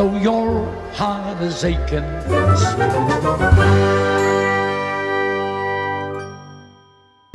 though your heart is aching.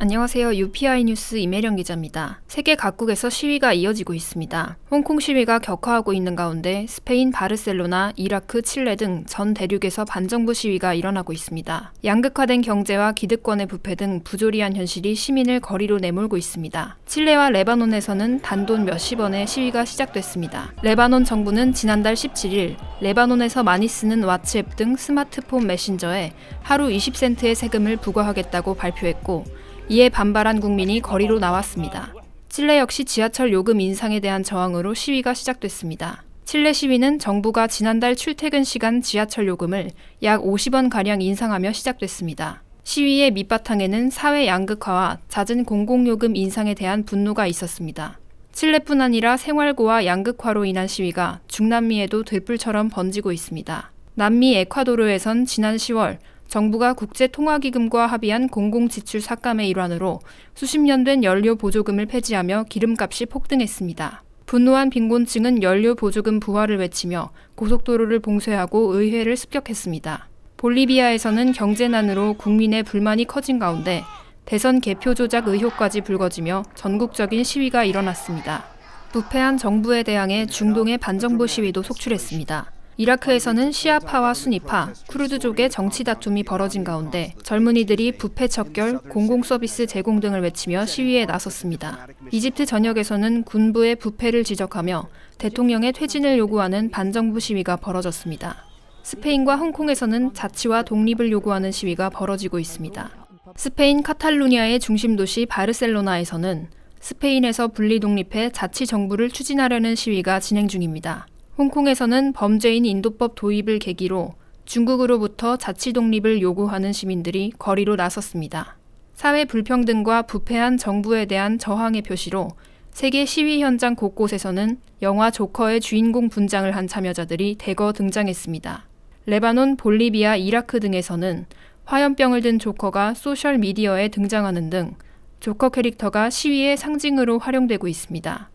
안녕하세요. UPI 뉴스 임혜령 기자입니다. 세계 각국에서 시위가 이어지고 있습니다. 홍콩 시위가 격화하고 있는 가운데 스페인 바르셀로나, 이라크, 칠레 등 전 대륙에서 반정부 시위가 일어나고 있습니다. 양극화된 경제와 기득권의 부패 등 부조리한 현실이 시민을 거리로 내몰고 있습니다. 칠레와 레바논에서는 단돈 몇십 원의 시위가 시작됐습니다. 레바논 정부는 지난달 17일 레바논에서 많이 쓰는 왓츠앱 등 스마트폰 메신저에 하루 20센트의 세금을 부과하겠다고 발표했고 이에 반발한 국민이 거리로 나왔습니다. 칠레 역시 지하철 요금 인상에 대한 저항으로 시위가 시작됐습니다. 칠레 시위는 정부가 지난달 출퇴근 시간 지하철 요금을 약 50원 가량 인상하며 시작됐습니다. 시위의 밑바탕에는 사회 양극화와 잦은 공공요금 인상에 대한 분노가 있었습니다. 칠레뿐 아니라 생활고와 양극화로 인한 시위가 중남미에도 들불처럼 번지고 있습니다. 남미 에콰도르에선 지난 10월 정부가 국제통화기금과 합의한 공공지출 삭감의 일환으로 수십 년 된 연료 보조금을 폐지하며 기름값이 폭등했습니다. 분노한 빈곤층은 연료 보조금 부활을 외치며 고속도로를 봉쇄하고 의회를 습격했습니다. 볼리비아에서는 경제난으로 국민의 불만이 커진 가운데 대선 개표 조작 의혹까지 불거지며 전국적인 시위가 일어났습니다. 부패한 정부에 대항해 중동의 반정부 시위도 속출했습니다. 이라크에서는 시아파와 수니파, 쿠르드족의 정치 다툼이 벌어진 가운데 젊은이들이 부패 척결, 공공 서비스 제공 등을 외치며 시위에 나섰습니다. 이집트 전역에서는 군부의 부패를 지적하며 대통령의 퇴진을 요구하는 반정부 시위가 벌어졌습니다. 스페인과 홍콩에서는 자치와 독립을 요구하는 시위가 벌어지고 있습니다. 스페인 카탈루니아의 중심 도시 바르셀로나에서는 스페인에서 분리 독립해 자치 정부를 추진하려는 시위가 진행 중입니다. 홍콩에서는 범죄인 인도법 도입을 계기로 중국으로부터 자치 독립을 요구하는 시민들이 거리로 나섰습니다. 사회 불평등과 부패한 정부에 대한 저항의 표시로 세계 시위 현장 곳곳에서는 영화 조커의 주인공 분장을 한 참여자들이 대거 등장했습니다. 레바논, 볼리비아, 이라크 등에서는 화염병을 든 조커가 소셜 미디어에 등장하는 등 조커 캐릭터가 시위의 상징으로 활용되고 있습니다.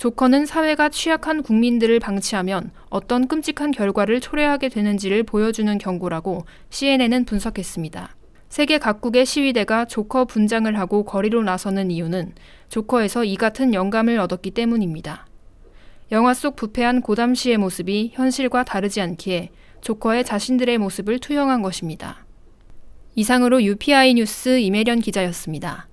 조커는 사회가 취약한 국민들을 방치하면 어떤 끔찍한 결과를 초래하게 되는지를 보여주는 경고라고 CNN은 분석했습니다. 세계 각국의 시위대가 조커 분장을 하고 거리로 나서는 이유는 조커에서 이 같은 영감을 얻었기 때문입니다. 영화 속 부패한 고담 씨의 모습이 현실과 다르지 않기에 조커의 자신들의 모습을 투영한 것입니다. 이상으로 UPI 뉴스 임혜련 기자였습니다.